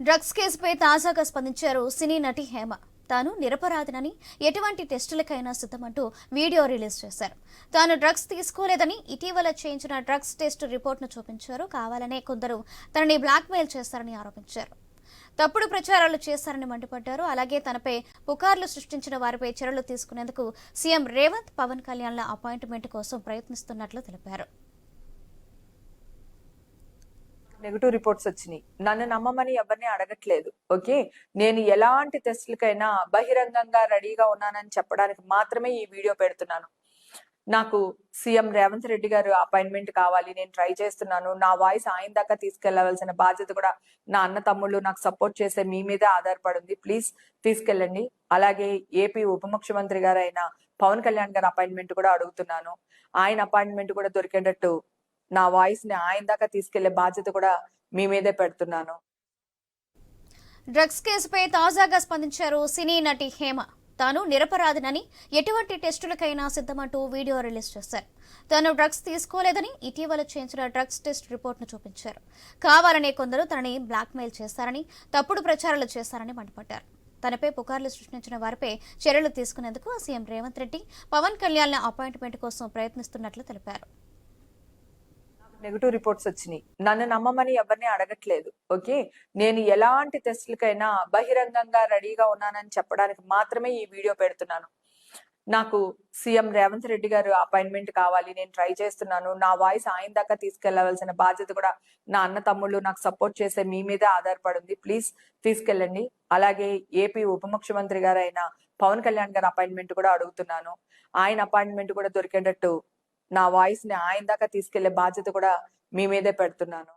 Drugs కేసుపై తాజాగా స్పందించారు సినీ నటి హేమ. తాను నిరపరాధనని ఎటువంటి టెస్టులకైనా సిద్ధమంటూ వీడియో రిలీజ్ చేశారు. తాను డ్రగ్స్ తీసుకోలేదని ఇటీవల చేయించిన డ్రగ్స్ టెస్ట్ రిపోర్ట్ను చూపించారు. కావాలనే కొందరు తనని బ్లాక్మెయిల్ చేశారని ఆరోపించారు. తప్పుడు ప్రచారాలు చేశారని మండిపడ్డారు. అలాగే తనపై పుకార్లు సృష్టించిన వారిపై చర్యలు తీసుకునేందుకు సీఎం రేవంత్ పవన్ కళ్యాణ్ల అపాయింట్మెంట్ కోసం ప్రయత్నిస్తున్నట్లు తెలిపారు. నెగటివ్ రిపోర్ట్స్ వచ్చినాయి. నన్ను నమ్మమని ఎవరిని అడగట్లేదు. ఓకే? నేను ఎలాంటి టెస్టులకైనా బహిరంగంగా రెడీగా ఉన్నానని చెప్పడానికి మాత్రమే ఈ వీడియో పెడుతున్నాను. నాకు సీఎం రేవంత్ రెడ్డి గారు అపాయింట్మెంట్ కావాలి నేను ట్రై చేస్తున్నాను. నా వాయిస్ ఆయన దాకా తీసుకెళ్ళవలసిన బాధ్యత కూడా నా అన్న తమ్ముళ్ళు నాకు సపోర్ట్ చేసే మీ మీదే ఆధారపడింది. ప్లీజ్ తీసుకెళ్ళండి. అలాగే ఏపీ ఉప ముఖ్యమంత్రి గారు అయిన పవన్ కళ్యాణ్ గారి అపాయింట్మెంట్ కూడా అడుగుతున్నాను. ఆయన అపాయింట్మెంట్ కూడా దొరికేటట్టు నా వాయిస్ని ఆయన దాకా తీసుకెళ్ళే బాధ్యత కూడా మీ మీదే పెడుతున్నాను. డ్రగ్స్ కేసుపై తాజాగా స్పందించారు సినీ నటి హేమ. తాను నిరపరాధినని ఎటువంటి టెస్టులకైనా సిద్ధమంటూ వీడియో రిలీజ్ చేశారు. తాను డ్రగ్స్ తీసుకోలేదని ఇటీవల చేయించిన డ్రగ్స్ టెస్ట్ రిపోర్ట్ను చూపించారు. కావాలనే కొందరు తనని బ్లాక్మెయిల్ చేశారని తప్పుడు ప్రచారాలు చేశారని మండిపడ్డారు. తనపై పుకార్లు సృష్టించిన వారిపై చర్యలు తీసుకునేందుకు సీఎం రేవంత్ రెడ్డి పవన్ కళ్యాణ్ అపాయింట్మెంట్ కోసం ప్రయత్నిస్తున్నట్లు తెలిపారు. నెగిటివ్ రిపోర్ట్స్ వచ్చినాయి. నన్ను నమ్మమని ఎవరిని అడగట్లేదు ఓకే? నేను ఎలాంటి టెస్టులకైనా బహిరంగంగా రెడీగా ఉన్నానని చెప్పడానికి మాత్రమే ఈ వీడియో పెడుతున్నాను. నాకు సీఎం రేవంత్ రెడ్డి గారు అపాయింట్మెంట్ కావాలి నేను ట్రై చేస్తున్నాను. నా వాయిస్ ఆయన దాకా తీసుకెళ్ళవలసిన బాధ్యత కూడా నా అన్న తమ్ముళ్ళు నాకు సపోర్ట్ చేసే మీ మీదే ఆధారపడింది. ప్లీజ్ తీసుకెళ్ళండి. అలాగే ఏపీ ఉప ముఖ్యమంత్రి గారు అయిన పవన్ కళ్యాణ్ గారి అపాయింట్మెంట్ కూడా అడుగుతున్నాను. ఆయన అపాయింట్మెంట్ కూడా దొరికేటట్టు నా వాయిస్ని ఆయన దాకా తీసుకెళ్ళే బాధ్యత కూడా మీ మీదే పెడుతున్నాను.